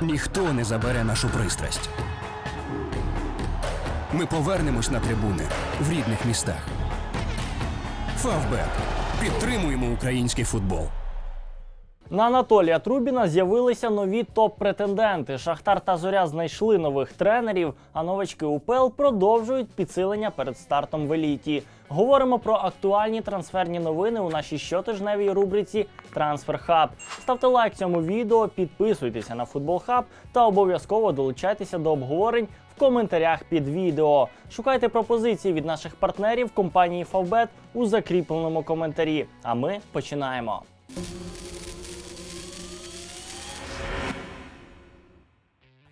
Ніхто не забере нашу пристрасть. Ми повернемось на трибуни в рідних містах. Фавбет. Підтримуємо український футбол. На Анатолія Трубіна з'явилися нові топ-претенденти. Шахтар та Зоря знайшли нових тренерів, а новачки УПЛ продовжують підсилення перед стартом в еліті. Говоримо про актуальні трансферні новини у нашій щотижневій рубриці Трансфер Хаб. Ставте лайк цьому відео, підписуйтеся на Футбол Хаб та обов'язково долучайтеся до обговорень в коментарях під відео. Шукайте пропозиції від наших партнерів компанії Фавбет у закріпленому коментарі. А ми починаємо.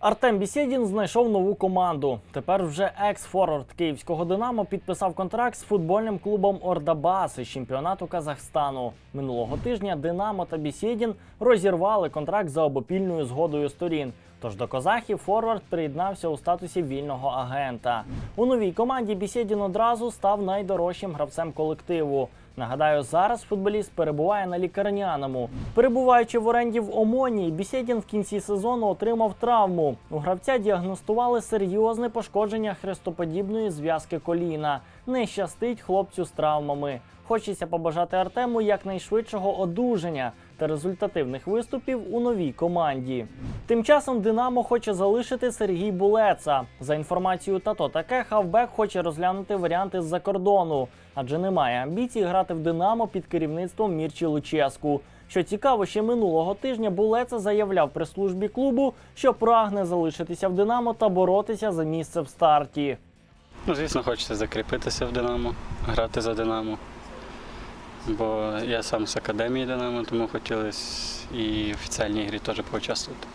Артем Бісєдін знайшов нову команду. Тепер вже екс-форвард київського Динамо підписав контракт з футбольним клубом Ордабас із чемпіонату Казахстану. Минулого тижня Динамо та Бісєдін розірвали контракт за обопільною згодою сторін. Тож до козахів Форвард приєднався у статусі вільного агента. У новій команді Бісєдін одразу став найдорожчим гравцем колективу. Нагадаю, зараз футболіст перебуває на лікарняному. Перебуваючи в оренді в Омоні, Бісєдін в кінці сезону отримав травму. У гравця діагностували серйозне пошкодження хрестоподібної зв'язки коліна. Не щастить хлопцю з травмами. Хочеться побажати Артему якнайшвидшого одужання та результативних виступів у новій команді. Тим часом Динамо хоче залишити Сергій Булеца. За інформацією Тато таке, хавбек хоче розглянути варіанти з-за кордону, адже немає амбіцій грати в Динамо під керівництвом Мірчі Луческу. Що цікаво, ще минулого тижня Булеца заявляв при службі клубу, що прагне залишитися в Динамо та боротися за місце в старті. Ну, звісно, хочеться закріпитися в Динамо, грати за Динамо. Бо я сам з академії Динамо, тому хотілося і в офіціальній грі теж поучаствувати.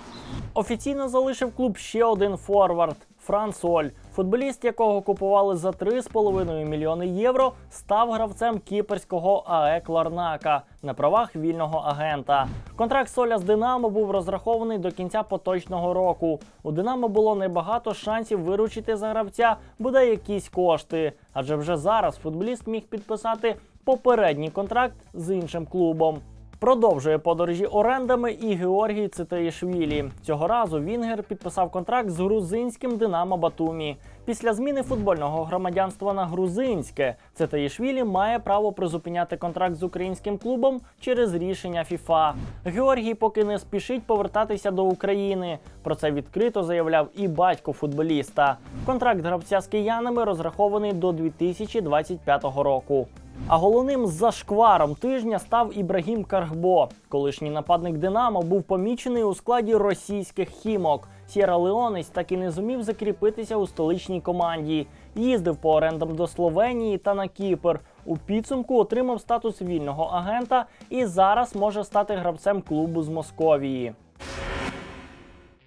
Офіційно залишив клуб ще один форвард Франц Оль. Футболіст, якого купували за 3,5 мільйони євро, став гравцем кіперського АЕ Кларнака на правах вільного агента. Контракт Соля з Динамо був розрахований до кінця поточного року. У Динамо було небагато шансів виручити за гравця бодай якісь кошти, адже вже зараз футболіст міг підписати попередній контракт з іншим клубом. Продовжує подорожі орендами і Георгій Цитаїшвілі. Цього разу Вінгер підписав контракт з грузинським Динамо Батумі. Після зміни футбольного громадянства на грузинське Цитаїшвілі має право призупиняти контракт з українським клубом через рішення ФІФА. Георгій поки не спішить повертатися до України. Про це відкрито заявляв і батько футболіста. Контракт гравця з киянами розрахований до 2025 року. А головним зашкваром тижня став Ібрагім Каргбо. Колишній нападник Динамо був помічений у складі російських хімок. Сєра Леонець так і не зумів закріпитися у столичній команді. Їздив по орендам до Словенії та на Кіпр. У підсумку отримав статус вільного агента і зараз може стати гравцем клубу з Московії.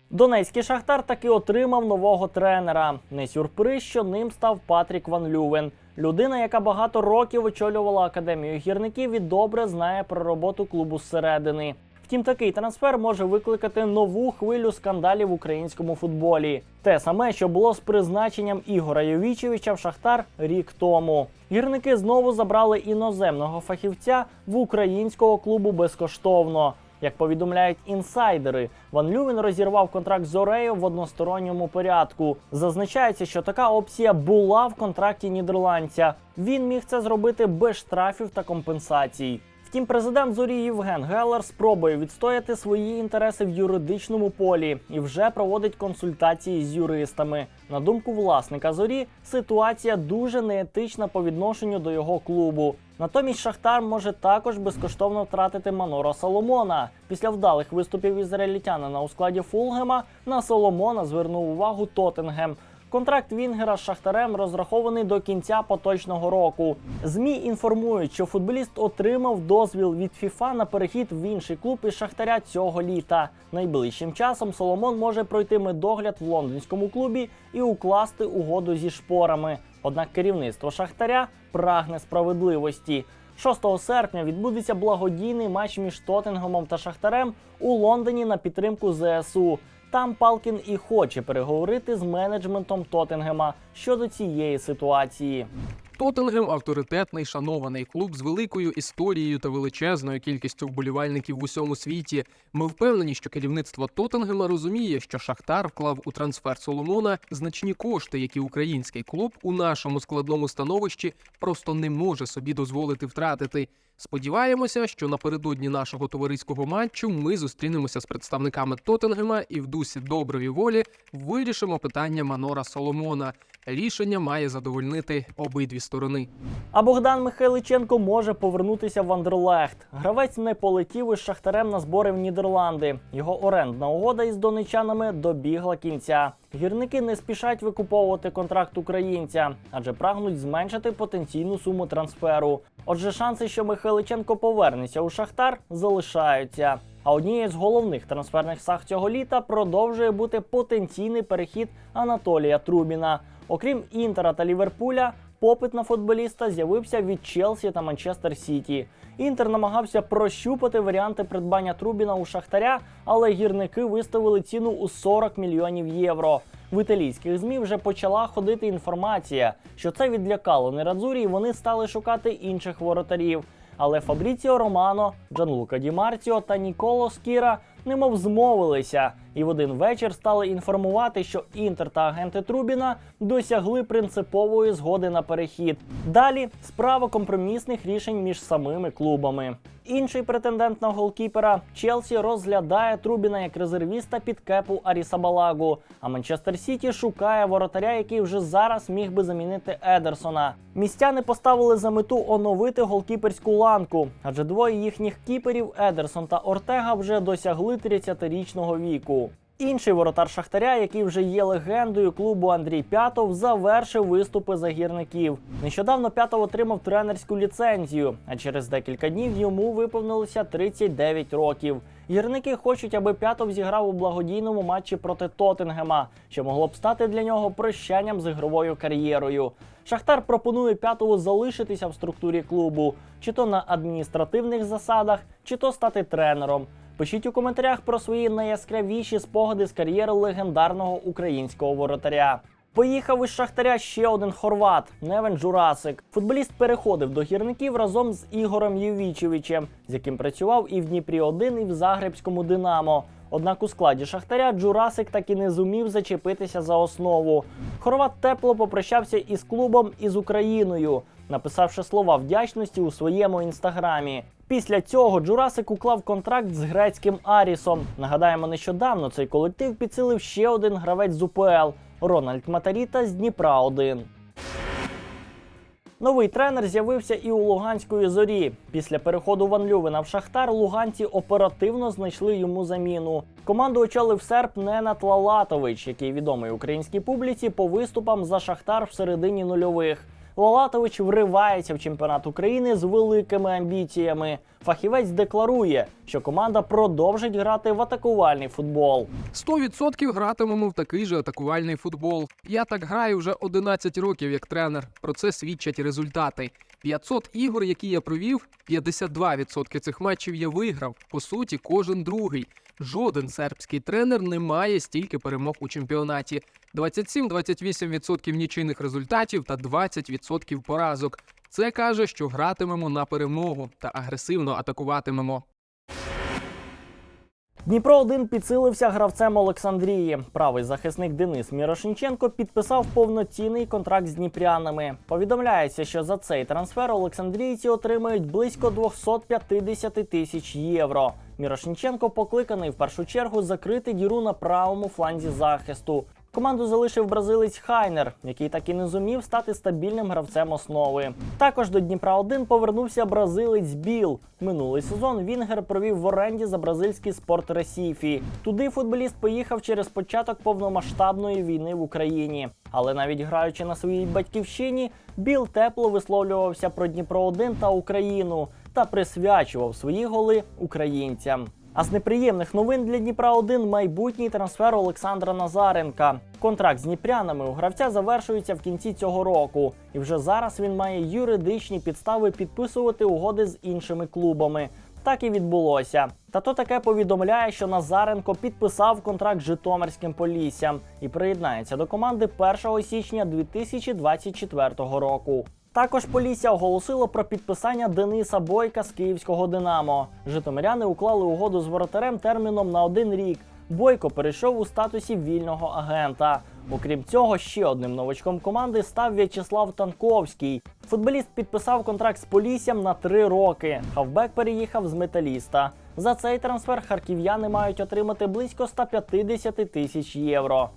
Донецький шахтар таки отримав нового тренера. Не сюрприз, що ним став Патрік Ван Лювен. Людина, яка багато років очолювала академію гірників і добре знає про роботу клубу зсередини. Втім, такий трансфер може викликати нову хвилю скандалів в українському футболі. Те саме, що було з призначенням Ігора Йовічевича в Шахтар рік тому. Гірники знову забрали іноземного фахівця в українського клубу безкоштовно. Як повідомляють інсайдери, Ван Лювін розірвав контракт з Орею в односторонньому порядку. Зазначається, що така опція була в контракті нідерландця. Він міг це зробити без штрафів та компенсацій. Втім, президент зорі Євген Геллер спробує відстояти свої інтереси в юридичному полі і вже проводить консультації з юристами. На думку власника зорі, ситуація дуже неетична по відношенню до його клубу. Натомість Шахтар може також безкоштовно втратити Манора Соломона. Після вдалих виступів ізраїльтянина у складі Фулгема на Соломона звернув увагу Тоттенгем. Контракт Вінгера з Шахтарем розрахований до кінця поточного року. ЗМІ інформують, що футболіст отримав дозвіл від ФІФА на перехід в інший клуб із Шахтаря цього літа. Найближчим часом Соломон може пройти медогляд в лондонському клубі і укласти угоду зі шпорами. Однак керівництво Шахтаря прагне справедливості. 6 серпня відбудеться благодійний матч між Тоттенгемом та Шахтарем у Лондоні на підтримку ЗСУ. Там Палкін і хоче переговорити з менеджментом Тоттенгема щодо цієї ситуації. Тоттенгем авторитетний шанований клуб з великою історією та величезною кількістю вболівальників в усьому світі. Ми впевнені, що керівництво Тоттенгема розуміє, що Шахтар вклав у трансфер Соломона значні кошти, які український клуб у нашому складному становищі просто не може собі дозволити втратити. Сподіваємося, що напередодні нашого товариського матчу ми зустрінемося з представниками Тоттенгема і в дусі доброї волі вирішимо питання Манора Соломона. Рішення має задовольнити обидві сторони. А Богдан Михайличенко може повернутися в Андерлехт. Гравець не полетів із шахтарем на збори в Нідерланди. Його орендна угода із донечанами добігла кінця. Гірники не спішать викуповувати контракт українця, адже прагнуть зменшити потенційну суму трансферу. Отже, шанси, що Михайличенко повернеться у Шахтар, залишаються. А однією з головних трансферних саг цього літа продовжує бути потенційний перехід Анатолія Трубіна. Окрім Інтера та Ліверпуля, попит на футболіста з'явився від Челсі та Манчестер Сіті. Інтер намагався прощупати варіанти придбання Трубіна у Шахтаря, але гірники виставили ціну у 40 мільйонів євро. В італійських змі вже почала ходити інформація, що це відлякало Нерадзурі, і вони стали шукати інших воротарів. Але Фабріціо Романо, Джанлука Ді Марціо та Ніколо Скіра немов змовилися, і в один вечір стали інформувати, що Інтер та агенти Трубіна досягли принципової згоди на перехід. Далі справа компромісних рішень між самими клубами. Інший претендент на голкіпера Челсі розглядає Трубіна як резервіста під кепу Арісабалагу. А Манчестер Сіті шукає воротаря, який вже зараз міг би замінити Едерсона. Містяни поставили за мету оновити голкіперську ланку, адже двоє їхніх кіперів Едерсон та Ортега вже досягли 30-річного віку. Інший воротар Шахтаря, який вже є легендою клубу Андрій П'ятов, завершив виступи за гірників. Нещодавно П'ятов отримав тренерську ліцензію, а через декілька днів йому виповнилося 39 років. Гірники хочуть, аби П'ятов зіграв у благодійному матчі проти Тоттенгема, що могло б стати для нього прощанням з ігровою кар'єрою. Шахтар пропонує П'ятову залишитися в структурі клубу, чи то на адміністративних засадах, чи то стати тренером. Пишіть у коментарях про свої найяскравіші спогади з кар'єри легендарного українського воротаря. Поїхав із Шахтаря ще один хорват Невен Джурасик. Футболіст переходив до гірників разом з Ігорем Євічевичем, з яким працював і в Дніпрі 1 і в Загребському Динамо. Однак у складі Шахтаря Джурасик так і не зумів зачепитися за основу. Хорват тепло попрощався із клубом і з Україною, написавши слова вдячності у своєму інстаграмі. Після цього Джурасик уклав контракт з грецьким Арісом. Нагадаємо, нещодавно цей колектив підсилив ще один гравець з УПЛ Рональд Матаріта з Дніпра 1. Новий тренер з'явився і у Луганської зорі. Після переходу Ван Лювена в Шахтар луганці оперативно знайшли йому заміну. Команду очолив серп Ненат Лалатович, який відомий українській публіці по виступам за Шахтар в середині нульових. Лалатович вривається в чемпіонат України з великими амбіціями. Фахівець декларує, що команда продовжить грати в атакувальний футбол. 100% гратимемо в такий же атакувальний футбол. Я так граю вже 11 років як тренер. Про це свідчать результати. 500 ігор, які я провів, 52% цих матчів я виграв. По суті, кожен другий. Жоден сербський тренер не має стільки перемог у чемпіонаті. 27-28% нічийних результатів та 20% поразок. Це каже, що гратимемо на перемогу та агресивно атакуватимемо. Дніпро 1 підсилився гравцем Олександрії. Правий захисник Денис Мірошниченко підписав повноцінний контракт з дніпрянами. Повідомляється, що за цей трансфер Олександрійці отримають близько 250 тисяч євро. Мірошниченко покликаний в першу чергу закрити діру на правому фланзі захисту. Команду залишив бразилець Хайнер, який так і не зумів стати стабільним гравцем основи. Також до Дніпра 1 повернувся бразилець Біл. Минулий сезон Вінгер провів в оренді за бразильський спорт Ресіфі. Туди футболіст поїхав через початок повномасштабної війни в Україні. Але навіть граючи на своїй батьківщині, Біл тепло висловлювався про Дніпро 1 та Україну та присвячував свої голи українцям. А з неприємних новин для Дніпра 1 майбутній трансфер Олександра Назаренка. Контракт з дніпрянами у гравця завершується в кінці цього року, і вже зараз він має юридичні підстави підписувати угоди з іншими клубами. Так і відбулося. Та то таке повідомляє, що Назаренко підписав контракт з Житомирським Поліссям і приєднається до команди 1 січня 2024 року. Також Полісся оголосило про підписання Дениса Бойка з київського Динамо. Житомиряни уклали угоду з воротарем терміном на один рік. Бойко перейшов у статусі вільного агента. Окрім цього, ще одним новачком команди став В'ячеслав Танковський. Футболіст підписав контракт з Поліссям на три роки. Хавбек переїхав з металіста. За цей трансфер харків'яни мають отримати близько 150 тисяч євро.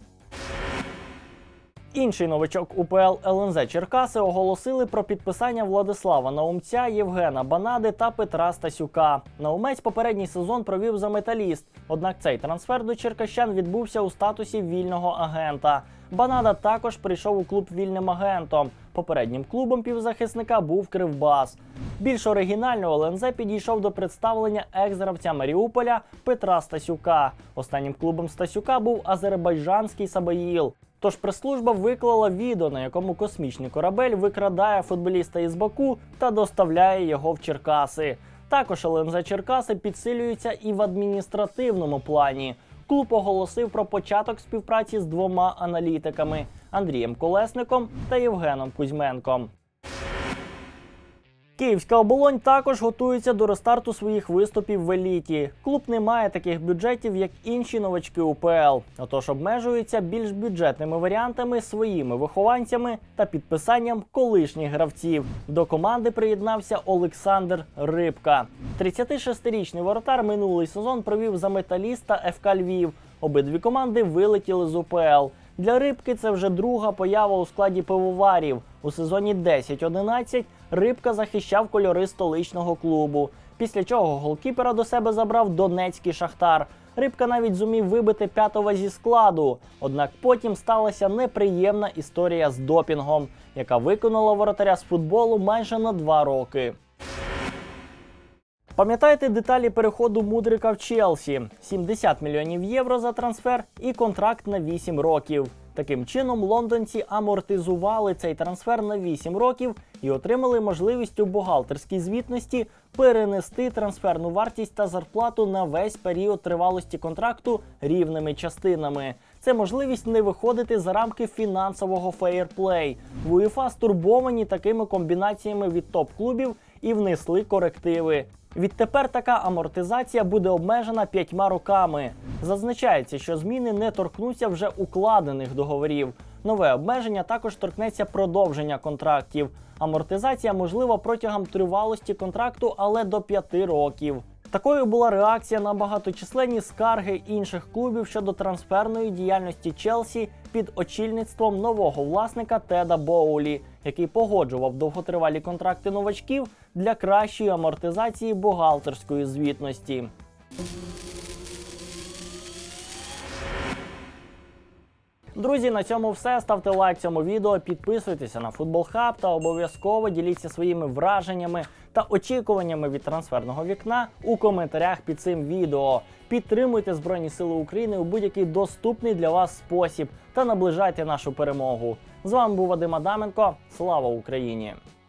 Інший новачок УПЛ ЛНЗ Черкаси оголосили про підписання Владислава Наумця, Євгена Банади та Петра Стасюка. Наумець попередній сезон провів за металіст. Однак цей трансфер до черкащан відбувся у статусі вільного агента. Банада також прийшов у клуб вільним агентом. Попереднім клубом півзахисника був Кривбас. Більш оригінально ЛНЗ підійшов до представлення екс-гравця Маріуполя Петра Стасюка. Останнім клубом Стасюка був азербайджанський Сабаїл. Тож прес-служба виклала відео, на якому космічний корабель викрадає футболіста із Баку та доставляє його в Черкаси. Також ЛНЗ Черкаси підсилюються і в адміністративному плані. Клуб оголосив про початок співпраці з двома аналітиками Андрієм Колесником та Євгеном Кузьменком. Київська оболонь також готується до рестарту своїх виступів в еліті. Клуб не має таких бюджетів, як інші новачки УПЛ. Отож обмежується більш бюджетними варіантами своїми вихованцями та підписанням колишніх гравців. До команди приєднався Олександр Рибка. 36-річний воротар минулий сезон провів за металіст та ФК Львів. Обидві команди вилетіли з УПЛ. Для рибки це вже друга поява у складі пивоварів. У сезоні 10-11 рибка захищав кольори столичного клубу. Після чого голкіпера до себе забрав донецький шахтар. Рибка навіть зумів вибити п'ятого зі складу. Однак потім сталася неприємна історія з допінгом, яка виконала воротаря з футболу майже на два роки. Пам'ятаєте деталі переходу Мудрика в Челсі? 70 мільйонів євро за трансфер і контракт на 8 років. Таким чином, лондонці амортизували цей трансфер на 8 років і отримали можливість у бухгалтерській звітності перенести трансферну вартість та зарплату на весь період тривалості контракту рівними частинами. Це можливість не виходити за рамки фінансового фейерплей. В УЄФА стурбовані такими комбінаціями від топ-клубів і внесли корективи. Відтепер така амортизація буде обмежена п'ятьма роками. Зазначається, що зміни не торкнуться вже укладених договорів. Нове обмеження також торкнеться продовження контрактів. Амортизація можлива протягом тривалості контракту, але до 5 років. Такою була реакція на багаточисленні скарги інших клубів щодо трансферної діяльності Челсі під очільництвом нового власника Теда Боулі, який погоджував довготривалі контракти новачків для кращої амортизації бухгалтерської звітності. Друзі, на цьому все. Ставте лайк цьому відео, підписуйтеся на Футбол Хаб та обов'язково діліться своїми враженнями та очікуваннями від трансферного вікна у коментарях під цим відео. Підтримуйте Збройні Сили України у будь-який доступний для вас спосіб та наближайте нашу перемогу. З вами був Вадим Адаменко. Слава Україні!